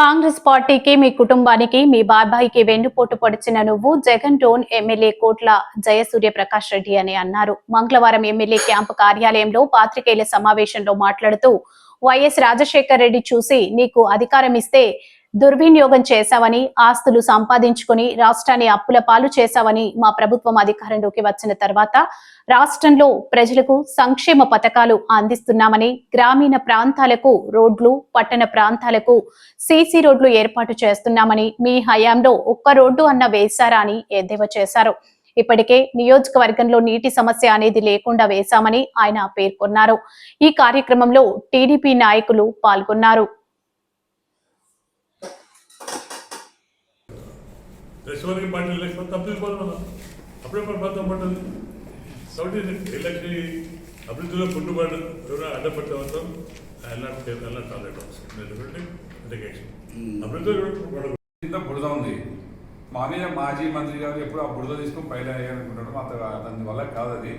కాంగ్రెస్ పార్టీకి మీ కుటుంబానికి మీ బాబాయికి వెన్నుపోటు పొడిచిన నువ్వు జగన్ డోన్ ఎమ్మెల్యే కోట్ల జయసూర్య ప్రకాష్ రెడ్డి అని అన్నారు. మంగళవారం ఎమ్మెల్యే క్యాంపు కార్యాలయంలో పాత్రికేయుల సమావేశంలో మాట్లాడుతూ వైఎస్ రాజశేఖర్ రెడ్డి చూసి నీకు అధికారం ఇస్తే దుర్వినియోగం చేశావని ఆస్తులు సంపాదించుకుని రాష్ట్రాన్ని అప్పుల పాలు చేశావని మా ప్రభుత్వం అధికారంలోకి వచ్చిన తర్వాత రాష్ట్రంలో ప్రజలకు సంక్షేమ పథకాలు అందిస్తున్నామని గ్రామీణ ప్రాంతాలకు రోడ్లు పట్టణ ప్రాంతాలకు సీసీ రోడ్లు ఏర్పాటు చేస్తున్నామని మీ హయాంలో ఒక్క రోడ్డు అన్న వేశారా అని ఎద్దేవా చేశారు. ఇప్పటికే నియోజకవర్గంలో నీటి సమస్య అనేది లేకుండా వేశామని ఆయన పేర్కొన్నారు. ఈ కార్యక్రమంలో టీడీపీ నాయకులు పాల్గొన్నారు. దశవారికి పార్టీ ఎలక్షన్ తప్పించుకోవాలి మనం. అప్పుడే మన ప్రాంతం పడ్డది. కాబట్టి ఎలక్షన్ అభివృద్ధిలో పుట్టుబడి ఎవరైనా అడ్డపడితే అవసరం అలర్ట్ అలర్ట్ ఆల్రెడీ అభివృద్ధిలో ఇంత బురద ఉంది. మామయ్య మాజీ మంత్రి గారు ఎప్పుడు ఆ బురద తీసుకొని పైన వేయాలనుకుంటాడు అతను దాని వల్ల కాదు అది.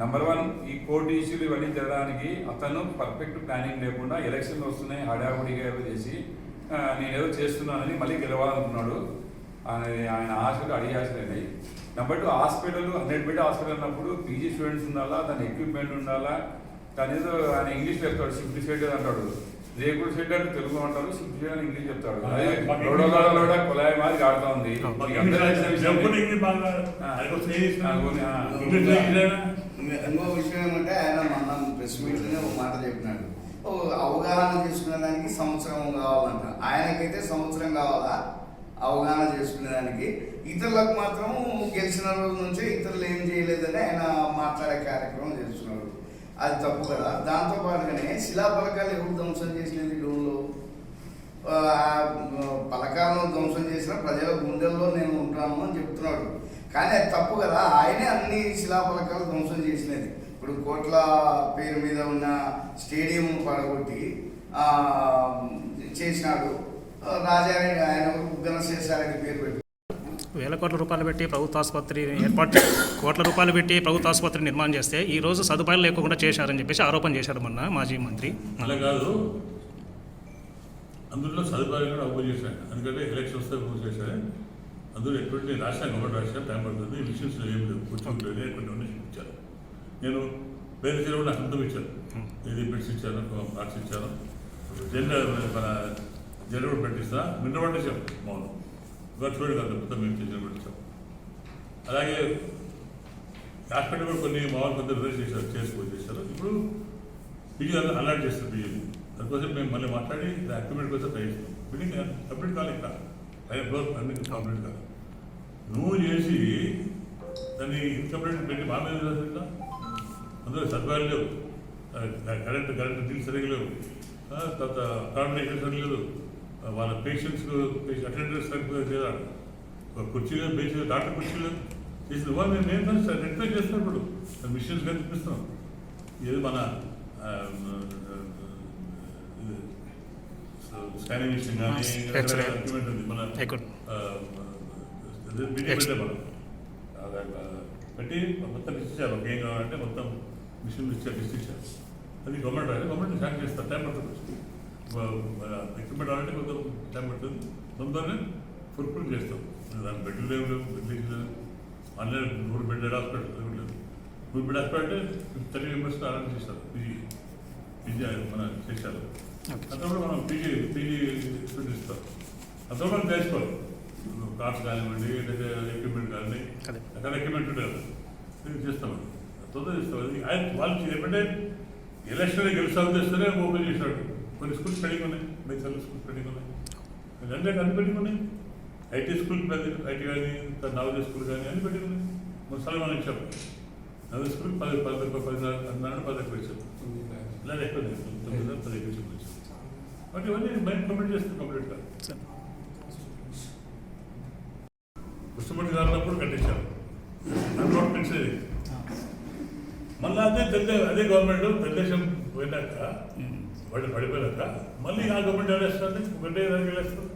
నెంబర్ వన్ ఈ కోర్టు ఇష్యూలు ఇవన్నీ జరగడానికి అతను పర్ఫెక్ట్ ప్లానింగ్ లేకుండా ఎలక్షన్లు వస్తున్నాయి. హడావుడిగా ఏవో చేసి నేనేదో చేస్తున్నానని మళ్ళీ గెలవాలనుకున్నాడు. ఆయన ఆయన ఆశలు అడిగే ఆశలు అయినాయి. Number two hospital hundred bed hospital అన్నప్పుడు పీజీ స్టూడెంట్స్ ఉండాలా దాని ఎక్విప్మెంట్ ఉండాలా దాని ఏదో ఆయన ఇంగ్లీష్ చెప్తాడు సింప్లిఫైడ్ అంటాడు. రేకుడు షెడ్ అంటే తెలుగు అంటారు సింప్లిఫైడ్ అని ఇంగ్లీష్ చెప్తాడు. కొలాయి మాది కాడుతా ఉంది. ఇంకో విషయం ఏమంటే ఆయన మన ప్రెస్ మీట్లోనే ఒక మాట చెప్పినాడు. అవగాహన చేసుకునేదానికి సంవత్సరం కావాలంట. ఆయనకైతే సంవత్సరం కావాలా? అవగాహన చేసుకునేదానికి. ఇతరులకు మాత్రం గెలిచిన రోజు నుంచే ఇతరులు ఏం చేయలేదని ఆయన మాట్లాడే కార్యక్రమం చేస్తున్నారు. అది తప్పు కదా? దాంతో పాటుగానే శిలాఫలకాలు ఎవరు ధ్వంసం చేసినది డోన్లో పలకాలను ధ్వంసం చేసిన ప్రజల గుండెల్లో నేను ఉంటాను అని చెప్తున్నాడు. కానీ అది తప్పు కదా? ఆయనే అన్ని శిలాఫలకాలు ధ్వంసం చేసినది. ఇప్పుడు కోట్ల పేరు మీద ఉన్న స్టేడియం పడగొట్టి ఆ, చేసినాడు. రాజారెడ్డి ఆయన ఘనశేషారెడ్డి పేరు పెట్టి. వేల కోట్ల రూపాయలు పెట్టి ప్రభుత్వ ఆసుపత్రి ఏర్పాటు కోట్ల రూపాయలు పెట్టి ప్రభుత్వ ఆసుపత్రి నిర్మాణం చేస్తే ఈ రోజు సదుపాయాలు లేకుండా చేశారని చెప్పేసి ఆరోపణ చేశారు మొన్న మాజీ మంత్రి. అలా కాదు. అందులో సదుపాయాలు కూడా అప్పు చేశాను ఎందుకంటే ఎలక్షన్ వస్తే అప్పు చేశాను అందులో ఎటువంటి రాష్ట్రానికి ఒకటి రాష్ట్రం టైం పడుతుంది. విషయం ఏం లేదు. కూర్చోలేదు కొన్ని డొనేషన్ ఇచ్చారు నేను వేరే చెరువు నాకు అంతం ఇచ్చాను ఇది బిడ్స్ ఇచ్చాను మార్క్స్ ఇచ్చాను. జెండర్ మన జెండర్ పెట్టిస్తా. నిన్న పట్టించాం మౌనం ఇంకా కాదు మొత్తం మేము చేసిన పెట్టించాం అలాగే హాస్పిటల్ కూడా కొన్ని మామూలు కొంత రిజర్వ్ చేశారు చేసుకో చేశారు. ఇప్పుడు పీజీ అలర్ట్ చేస్తారు పీజీ దానికోసం మేము మళ్ళీ మాట్లాడి అక్యుమెంట్ కోసం ట్రై చేస్తాం. బిల్డింగ్ కంప్లీట్ కావాలి ఇక్కడ పైన ఫ్లోర్ అన్ని కంప్లీట్ కాదు నువ్వు చేసి దాన్ని ఇన్కంప్లీట్ పెట్టి మా మీద అందులో సదుపాయాలు లేవు. కరెంట్ కరెంట్ బిల్ సరిగ్గా లేవు తర్వాత అకామిడేషన్ సరిగ్గా లేదు ఆ, వాళ్ళ పేషెంట్స్ అటెండర్స్ సరిగ్గా లేదా? కుర్చీలు బెంచ్ డాక్టర్ కుర్చీలు చేసిన వాళ్ళు మేము ఏం సార్ రెక్టిఫై చేస్తాం ఇప్పుడు. మిషన్స్ కనిపిస్తున్నాం ఇది మన స్కానింగ్ మిషన్ కానీ ఉంది. మన పెట్టే మొత్తం ఇచ్చారు ఏం కావాలంటే మొత్తం మిషన్ ఇచ్చారు లిస్ట్ ఇచ్చారు అది గవర్నమెంట్ రాదు గవర్నమెంట్ శాంక్ చేస్తారు. టైం పడుతుంది. ఎక్విప్మెంట్ రావాలంటే కొంచెం టైం పడుతుంది. తొందరనే ఫుల్ఫిల్ చేస్తాం. దాని బెడ్లు లేవు లేవు బెడ్లు లేవు ఆన్లైన్ మూడు బెడ్ హాస్పిటల్ లేవు లేదు. మూడు బెడ్ హాస్పిటల్ అంటే థర్టీ మెంబర్స్ అరేంజ్ చేస్తారు పీజీ పీజీ మన చేశారు. అంతా కూడా మనం పీజీ పీజీ ఇస్తాం. అంతా మనం చేసుకోవాలి. కార్డ్స్ కానివ్వండి లేదా ఎక్విప్మెంట్ కానీ అదే. అక్కడ ఎక్విప్మెంట్ ఇది చేస్తామండి తొందర ఆయన వాళ్ళు ఏమంటే ఎలక్షన్ గెలుస్తాం చేస్తేనే ఓపెన్ చేసినాడు కొన్ని స్కూల్స్ పెండింగ్ ఉన్నాయి. మిగతా స్కూల్స్ పెండింగ్ ఉన్నాయి. అంటే అన్ని పెండింగ్ ఉన్నాయి. ఐటీ స్కూల్ ఐటీ కానీ నవోదయ స్కూల్ కానీ అన్ని పెండింగ్ ఉన్నాయి. మన స్థలం మనం ఇచ్చాం నవోదయ స్కూల్ పది పది పది పది పదిన్నర పది ఎక్కువ ఇచ్చాం ఇలా ఎక్కువ తొమ్మిది పది ఎక్కువ ఇచ్చాం బట్ ఇవన్నీ మైండ్ కంప్లీట్ చేస్తాం కంప్లీట్గా సార్. కృష్ణమూర్తి గారు ఉన్నప్పుడు కట్టించారు రోడ్ పెంచేది అదే పెద్ద అదే గవర్నమెంట్ ప్రదేశం పోయినాక వాళ్ళు పడిపోయాక మళ్ళీ ఆ గవర్నమెంట్ వెళ్ళేస్తుంది ఒకటే దానికి వెళ్ళేస్తుంది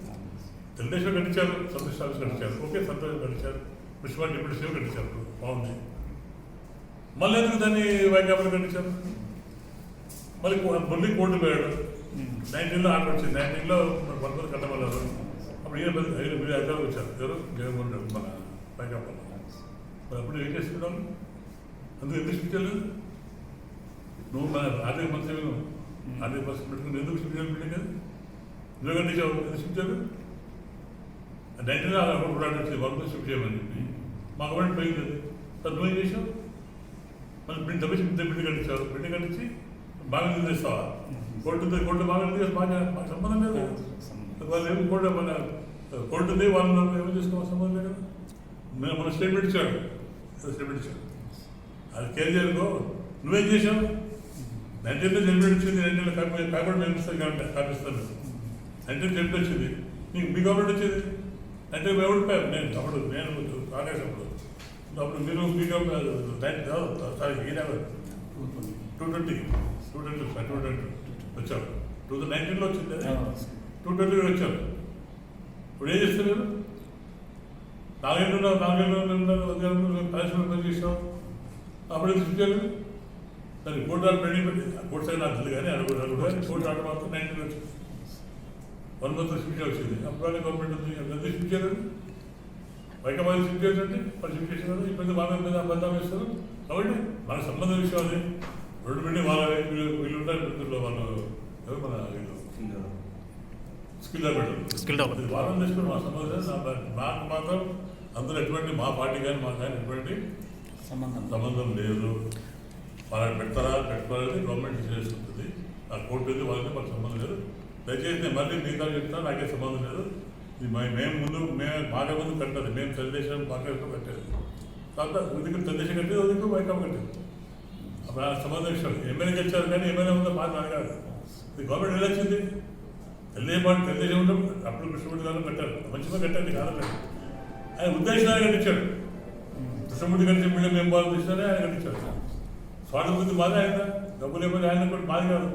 తెలుగుదేశం కట్టించారు సంతోష్ ఆఫీస్ కట్టించారు ఓకే సంతోషం కట్టించారు కృష్ణ డిప్యూటీ సీఎం కట్టించారు బాగుంది. మళ్ళీ ఎందుకు దాన్ని వైకాపా కట్టించారు? మళ్ళీ మళ్ళీ కోర్టు పోయాడు నైన్టీన్లో ఆర్డర్ వచ్చింది. నైన్టీన్లో మన పదకొండు కట్టమన్నారు. అప్పుడు ఈయన ఐదు మీరు అధికారులకు వచ్చారు. ఎవరు? జగన్మోహన్ రెడ్డి మన పైకాప మరి అప్పుడు ఏం చేసుకున్నాం అందుకు ఎందుకు శిక్షలేదు నువ్వు మన ఆర్థిక మంత్రి ఆర్థిక పరిస్థితి పెట్టుకుని ఎందుకు శిక్షలు బిల్డింగ్ అది నువ్వు కట్టించావు ఎందుకు శిక్షలు నైన్టీన్లో అప్పుడు ఆర్డర్ వచ్చింది వరకు షిఫ్ట్ చేయమని చెప్పి. మా గవర్నమెంట్ పోయింది నువ్వేం చేసావు మన బిల్డింగ్ డబ్బు బిల్డింగ్ కట్టించావు. బిల్డింగ్ కట్టించి బాగా నిలదీస్తావా కోర్టు కోర్టు బాగా నిలదీస్తే బాగా మాకు సంబంధం లేదు వాళ్ళు ఏమి కోర్టు మన కోర్టు ఉంది వాళ్ళు ఏమి చేసుకోవాలి సంబంధం లేదు కదా. మన స్టేట్మెంట్ ఇచ్చాడు స్టేట్మెంట్ ఇచ్చాడు అది కేర్ చేయనుకో నువ్వేం చేసావు నైన్టీన్లో జడ్మెంట్ వచ్చింది కాపీ మేము ఇస్తాం కాబట్టి కాపిస్తాను నైన్టీన్ జడ్మెంట్ వచ్చింది నీకు మీ గవర్నమెంట్ వచ్చింది అంటే మేము ఓడిపోయాం నేను అప్పుడు నేను కాంగ్రెస్ అప్పుడు అప్పుడు మీరు మీ గవర్నమెంట్ సారీ ఈయన two twenty two twenty sir two twenty వచ్చారు టూ థౌసండ్ నైన్టీన్లో వచ్చింది టూ ట్వంటీ వచ్చారు ఇప్పుడు ఏం చేస్తున్నారు నాలుగేళ్ళు నాలుగేళ్ళు పరిశ్రమ పని అప్పుడు చూశారు దాన్ని కోర్టు ఆర్డర్ పెండింగ్ పెట్టి కోర్టు సైడ్ నాకు కానీ కానీ కోర్టు ఆర్డర్ మాత్రం నైన్టీన్ వచ్చింది. వన్ మంత్ స్విచ్ వచ్చింది. అప్పుడు గవర్నమెంట్ ఉంది. ఎంత స్విచ్ చేయలేదు? వైకమాలి స్విచ్ చేయండి వాళ్ళు స్విచ్ చేసినారు ఇప్పుడు వాళ్ళ మీద అబద్ధం వేస్తారు. కాబట్టి మన సంబంధ విషయం అది. రెండు బిల్డింగ్ వాళ్ళ వీళ్ళు వీళ్ళు ఉంటారు మిత్రులు వాళ్ళు. ఎవరు మన స్కిల్ డెవలప్మెంట్. అది వాళ్ళని తీసుకుని మా సంబంధం నాకు మాత్రం అందులో ఎటువంటి మా పార్టీ కానీ మా కానీ ఎటువంటి సంబంధం లేదు. వాళ్ళని పెడతారా? పెట్టుకోవాలని గవర్నమెంట్ చేసుకుంటుంది ఆ కోర్టు ఉంది వాళ్ళకి మాకు సంబంధం లేదు. దయచేసి నేను మళ్ళీ మిగతా చెప్తాను నాకే సంబంధం లేదు. ఇది మేము ముందు మేము బాగా ముందు కట్టదు. మేము తెలుగుదేశం బాగా కట్టేది. తర్వాత ఉదికి తెలుగుదేశం కట్టేది ఉదయం వైకాపా కట్టేది. అప్పుడు ఆ సంబంధం విషయం ఎమ్మెల్యే గెలిచారు కానీ ఎమ్మెల్యే ఉందో బాగా అడగాలి ఇది గవర్నమెంట్ ఎలా వచ్చింది? తెలుగుదేశం పాటు తెలుగుదేశం ఉండడం అప్పుడు కృష్ణమూర్తి గారు కట్టారు. మంచిగా కట్టారు కాదు ఆయన ఉద్దేశాలు కట్టించాడు. కృష్ణమూర్తి కట్టించిన బిల్డింగ్ మేము బాగా తీసినారే ఆయన కట్టించాడు స్వార్థ బుద్ధి మాదే ఆయన డబ్బు లేకపోతే ఆయన కూడా మాది కాదు.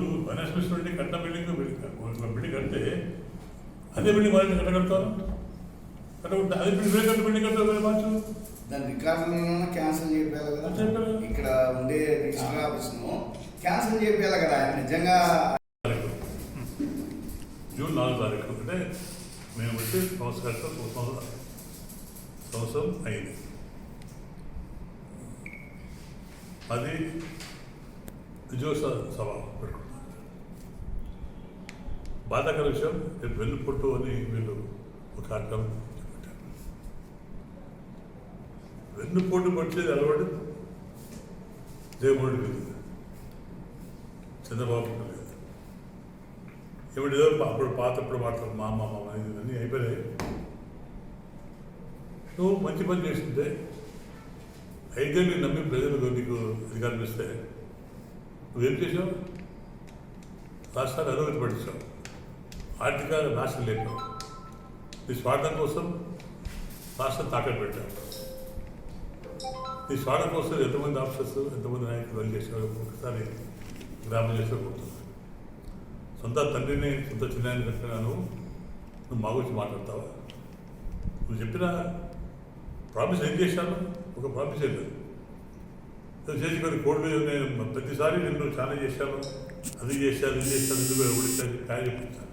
నువ్వు ఫైనాన్స్ మినిస్టర్ కట్టిన బిల్డింగ్ బిల్డింగ్ కడితే అదే బిల్డింగ్ వాళ్ళని కట్టగలుగుతారు? కట్టకుండా అదే బిల్డింగ్ వేరే కట్టిన బిల్డింగ్ కట్టారు మార్చు దాని రికార్డులను క్యాన్సిల్ చేయాలి కదా. ఇక్కడ ఉండే రిజిస్టర్ ఆఫీస్ను క్యాన్సిల్ చేయాలి కదా నిజంగా? జూన్ నాలుగు తారీఖు అంటే మేము వచ్చి సంవత్సరం సంవత్సరం సంవత్సరం అయింది. అది విజయోత్సవ సభ పెట్టుకున్నారు బాధాకర విషయం రేపు వెన్నుపొట్టు అని వీళ్ళు ఒక కార్యక్రమం చేపట్టారు. పొట్టు పట్టేది అలవాటు జగన్మోహన్ రెడ్డి మీద చంద్రబాబు లేదు. ఇప్పుడు అప్పుడు పాతప్పుడు మాట్లాడు మా అమ్మ మా ఇది అన్నీ అయిపోయాయి నువ్వు మంచి పని చేస్తుంటే ఐదేళ్ళు నమ్మి ప్రజలకు నీకు ఇది కనిపిస్తే నువ్వేం చేసావు రాష్ట్రాన్ని అధోగతి పట్టించావు ఆర్థిక నాశనం లేపావు నీ స్వార్థం కోసం రాష్ట్రం తాకట్టు పెట్టావు. నీ స్వార్థం కోసం ఎంతమంది ఆఫీసర్స్ ఎంతమంది నాయకులు వెళ్ళి చేసావు ఒకసారి గ్రామం చేస్తే సొంత తండ్రిని సొంత చిన్నాన్ని కట్టినాను. నువ్వు మా గురించి మాట్లాడతావా? నువ్వు చెప్పిన ప్రామిస్ ఏం చేశాను ఒక పంపి చెల్లెదు లేదు చేసి కొన్ని కోట్లు నేను ప్రతిసారి నేను చాలా చేశాను. అది చేశాను ఇది చేశాను ఇది ఓడిస్తాను కాయ చెప్పించాను.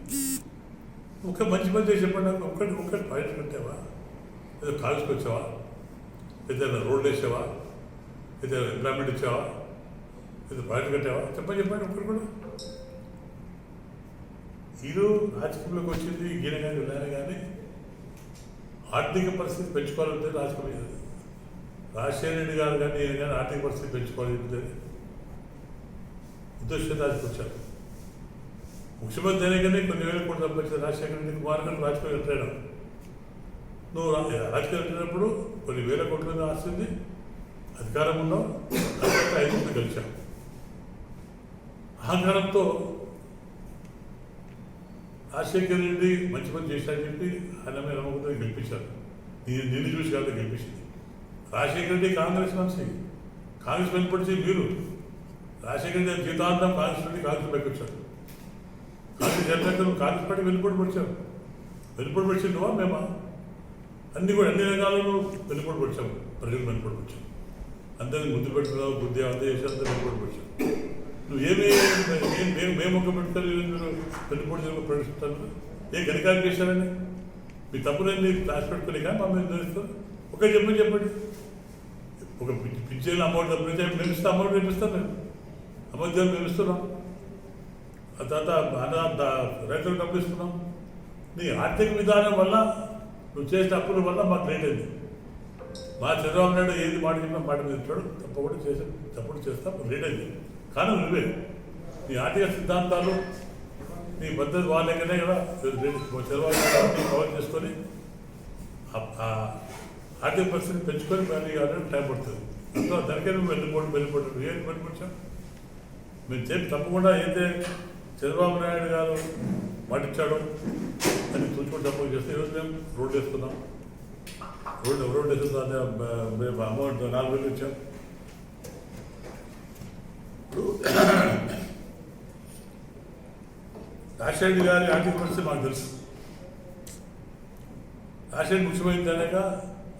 ఒక మంచి మంచి చేసి చెప్పండి ఒక్కటి ఒక్కటి పాయింట్ పెట్టావా? ఏదో కాలేజ్కి వచ్చావా? ఏదైనా రోడ్లు వేసావా? ఏదైనా ఎంప్లాయ్మెంట్ ఇచ్చావా? ఏదో పాయింట్ కట్టావా? చెప్పని చెప్పండి ఒక్కటి కూడా. ఈరోజు రాజకీయంలోకి వచ్చింది గీన కానీ వెళ్ళాను కానీ ఆర్థిక పరిస్థితి పెంచుకోవాలంటే రాజకీయం లేదు. రాజశేఖర రెడ్డి గారు కానీ నేను కానీ ఆర్థిక పరిస్థితి పెంచుకోవాలి ఉద్దేశం రాజకీయ వచ్చారు. ముఖ్యమంత్రి అయినా కొన్ని వేల కోట్లు సంపాదించిన రాజశేఖర రెడ్డి కుమార్ గారు రాజకీయ కట్టాడు నువ్వు రా- వెళ్ళినప్పుడు కొన్ని వేల కోట్ల మీద ఆస్తుంది అధికారం ఉన్నావు ఐదు మంది గెలిచావు అహంకారంతో రాజశేఖర్ రెడ్డి మంచి పని చేశాడని చెప్పి ఆయన మీద నమ్మకంతో గెలిపించారు. నేను నిన్ను చూసి కాదు గెలిపించింది. రాజశేఖర రెడ్డి కాంగ్రెస్ మనిషి కాంగ్రెస్ వెనుపడిచి మీరు. రాజశేఖర రెడ్డి జీతాంతం కాంగ్రెస్ రెడ్డి కాంగ్రెస్ పైకొచ్చారు కాంగ్రెస్ జనతా కాంగ్రెస్ పార్టీ వెనుపడి పడిచారు. వెనుపడి పడిచి నువ్వా మేమా? అన్ని కూడా అన్ని రంగాలను వెనుపడి పడిచాము. ప్రజలు వెనుపడి వచ్చాం అందరినీ ముద్దు పెట్టుకున్నావు బుద్ధి అంతా చేసి అంతా వెనుపడి వచ్చాం నువ్వు ఏమేమి మేము మేము ఒక పెడతారు మీరు? పెళ్ళిపొడి ప్రవేశిస్తారు ఏ గణికాలు చేశారని మీ తప్పులన్నీ క్లాస్ పెట్టుకుని కానీ మమ్మల్ని తెలుస్తారు ఒక చెప్పండి చెప్పండి ఒక పిచ్చిన అమౌంట్ డబ్బులు మేమిస్తే అమౌంట్ మేము మేము. అమౌంట్ మేమిస్తున్నాం. ఆ తర్వాత అనాథ రైతులకు డబ్బులు ఇస్తున్నాం నీ ఆర్థిక విధానం వల్ల నువ్వు చేసిన అప్పుల వల్ల మాకు లేట్ అయింది. మా చంద్రబాబు నాయుడు ఏది మాట చెప్పినా మాట మీద తప్పకుండా చేసి తప్పుడు చేస్తాం. లేట్ అయింది. కానీ నువ్వే నీ ఆర్థిక సిద్ధాంతాలు నీ పద్ధతి వాళ్ళకనే కదా. చంద్రబాబు నాయుడు కవర్ చేసుకొని ఆర్థిక పరిస్థితిని పెంచుకొని మళ్ళీ ఆల్రెడీ టైం పడుతుంది. అందులో దానికే మేము వెళ్ళిపోవడం వెళ్ళిపోవడం ఏం వెళ్ళిపోవచ్చా మేము చెప్పి తప్పకుండా అయితే చంద్రబాబు నాయుడు గారు మాటిచ్చాడు అని చూసుకొని డబ్బులు చేస్తే ఈరోజు మేము రోడ్డు వేస్తున్నాం రోడ్డు రోడ్డు వేస్తున్నాం మేము అమౌంట్ నాలుగు వేలు ఇచ్చాం. ఇప్పుడు రాజశేఖర్ గారి ఆర్థిక పరిస్థితి మాకు తెలుసు. రాజశేఖర్ ముఖ్యమైంది అనగా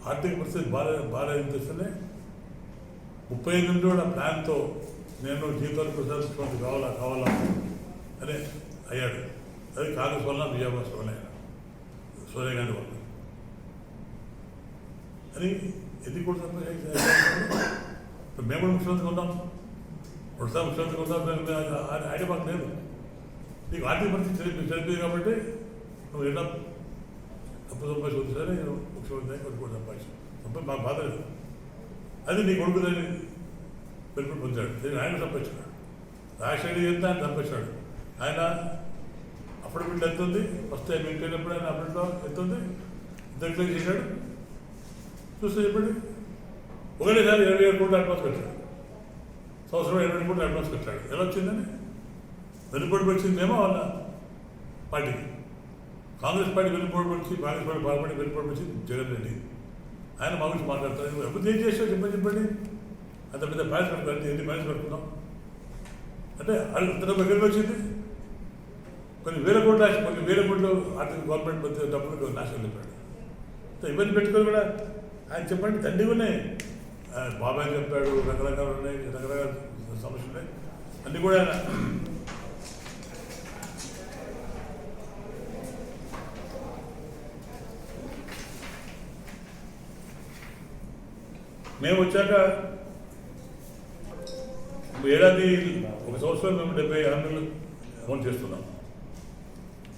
ఆర్థిక పరిస్థితి బాగా బాగా తెస్తేనే ముప్పై ఐదు నుండి కూడా ప్లాన్తో నేను జీవితాలు ప్రసాదించుకోండి కావాలా కావాలా అని అయ్యాడు. అది కాంగ్రెస్ వల్ల విజయవాడ వల్ల సోనియా గాంధీ వల్ల. అని ఎందుకు కూడా మేము కూడా ముఖ్యమంత్రి ఉన్నాం. ఒకసారి ముఖ్యమంత్రి ఉన్నాం. మేము- ఆయన మాకు లేదు. నీకు ఆర్థిక పరిస్థితి చదివి చదివింది కాబట్టి నువ్వు ఎలా తప్పు సంపాదించి సరే నేను ముఖ్యమంత్రి కొడుకు కూడా సంపాదించు తప్ప బాధ లేదు అది నీ కొడుకుదని పిలుపులు పొందాడు. నేను ఆయన సంపాదించాడు రాజశేఖర్ ఎంత ఆయన సంపాదించాడు ఆయన అఫిడవిట్ ఎంత ఉంది ఫస్ట్ టైం ఇంటినప్పుడు ఆయన అఫిడవిట్లో ఎంత ఉంది ఎంత చేశాడు. చూస్తే చెప్పండి. ఒకటేసారి ఇరవై ఏడు కోట్లు అడ్వాన్స్ కట్టాడు. సంవత్సరం ఇరవై ఏడు కోట్లు అడ్వాన్స్ కట్టాడు. ఎలా వచ్చిందని? వెనుకబడి వచ్చిందేమో వాళ్ళ పార్టీకి. కాంగ్రెస్ పార్టీ వెళ్ళిపోవడం వచ్చి కాంగ్రెస్ పార్టీ బాగుపడి వెళ్ళిపోవడం వచ్చి జగన్ రెడ్డి. ఆయన మా గురించి మాట్లాడతారు. ఎప్పుడు ఏం చేసావు? చెప్పండి చెప్పండి. అంత పెద్ద బ్యాలెన్స్ పెట్టుకోండి ఎన్ని బ్యాలెన్స్ పెట్టుకున్నాం అంటే అది అంత డబ్బు ఎక్కడికి వచ్చింది. కొన్ని వేల కోట్లు కొన్ని వేల కోట్లు ఆర్థిక గవర్నమెంట్ మధ్య డబ్బులు నాశనం చెప్పాడు ఇబ్బంది ఇవన్నీ పెట్టుకొని కూడా ఆయన చెప్పండి తండ్రి ఉన్నాయి. బాబాయ్ చెప్పాడు రకరకాలు ఉన్నాయి రకరకాల సమస్యలు ఉన్నాయి. అన్నీ కూడా ఆయన మేము వచ్చాక ఏడాది ఒక సంవత్సరం మేము డెబ్బై హామీలు అమలు చేస్తున్నాం.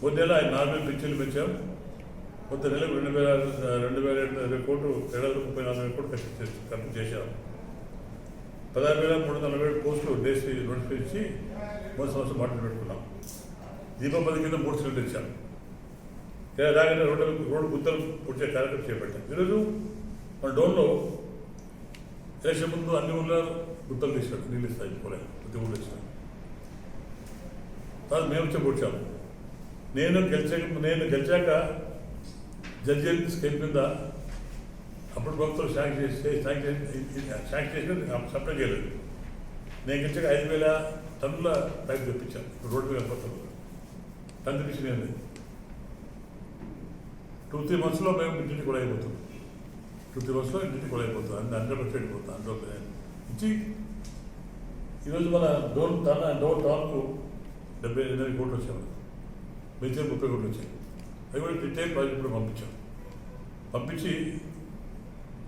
కొద్ది నెల ఆయన నాలుగు వేలు పెంచాం. కొత్త నెలకు రెండు వేల రెండు వేల ఇరవై కోట్లు ఏడాది ముప్పై నాలుగు వేల కోట్లు ఖర్చు ఖర్చు చేశాం. పదహారు వేల మూడు వందల నలభై పోస్టులు దేశీ నోటిఫికేషన్ ఇచ్చి మూడు సంవత్సరం మాటలు పెట్టుకున్నాం. దీపం పది కింద మూడు సిలిండర్ ఇచ్చాం రాగానే రోడ్డు రోడ్డు గుత్తలు పూర్తిగా కార్యక్రమం చేపట్టాం. ఈరోజు మన డోన్లో ఎలక్షన్ ముందు అన్ని ఊళ్ళో గుత్తలు తీసాడు నీళ్ళు ఇస్తాయి పోలే ప్రతి ఊళ్ళో ఇస్తాడు తర్వాత మేము చెప్పొచ్చాము నేను గెలిచాక నేను గెలిచాక జడ్జి స్కేల్ మీద అప్పుడు ప్రభుత్వం శాంక్షన్ చేసి శాంక్షన్ శాంక్షన్ చేసి సప్లై చేయలేదు. నేను గెలిచాక ఐదు వేల టన్నుల పైపు తెప్పించాను రోడ్డు మీద కొత్త టన్ తెప్పించింది టూ త్రీ మంత్స్లో మేము ఇంటికి కూడా అయిపోతుంది టూ త్రీ ఇంటికి కొలైపోతుంది అయిపోతాం హండ్రెడ్ పర్సెంట్ అయిపోతాం అందులో ఇచ్చి ఈరోజు మన డోర్ తన డోర్ టాప్కు డెబ్బై ఎనిమిది కోట్లు వచ్చాము మిగతా ముప్పై కోట్లు వచ్చాయి. అవి కూడా డీటెయిల్ ప్రాజెక్ట్ కూడా పంపించాం. పంపించి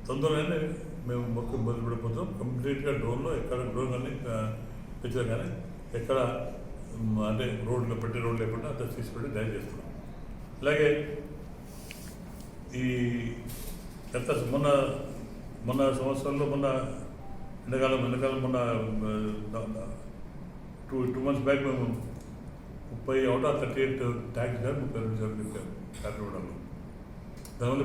తొందరగానే మేము మొక్క మొదలు పెడిపోతాం కంప్లీట్గా డ్రోన్లో ఎక్కడ డ్రోన్ కానీ పెంచాం కానీ ఎక్కడ అంటే రోడ్లు పెట్టే రోడ్లు లేకుండా అంతా తీసుకుంటే పెట్టి చేస్తున్నాం. అలాగే ఈ ఎంత మొన్న మొన్న సంవత్సరంలో మొన్న ఎండాకాలం ఎండాకాలం మొన్న టూ టూ మంత్స్ బ్యాక్ మేము ముప్పై out of thirty eight tax గారు ముప్పై రెండు సార్లు చెప్పాము కాకినాడలో దానివల్ల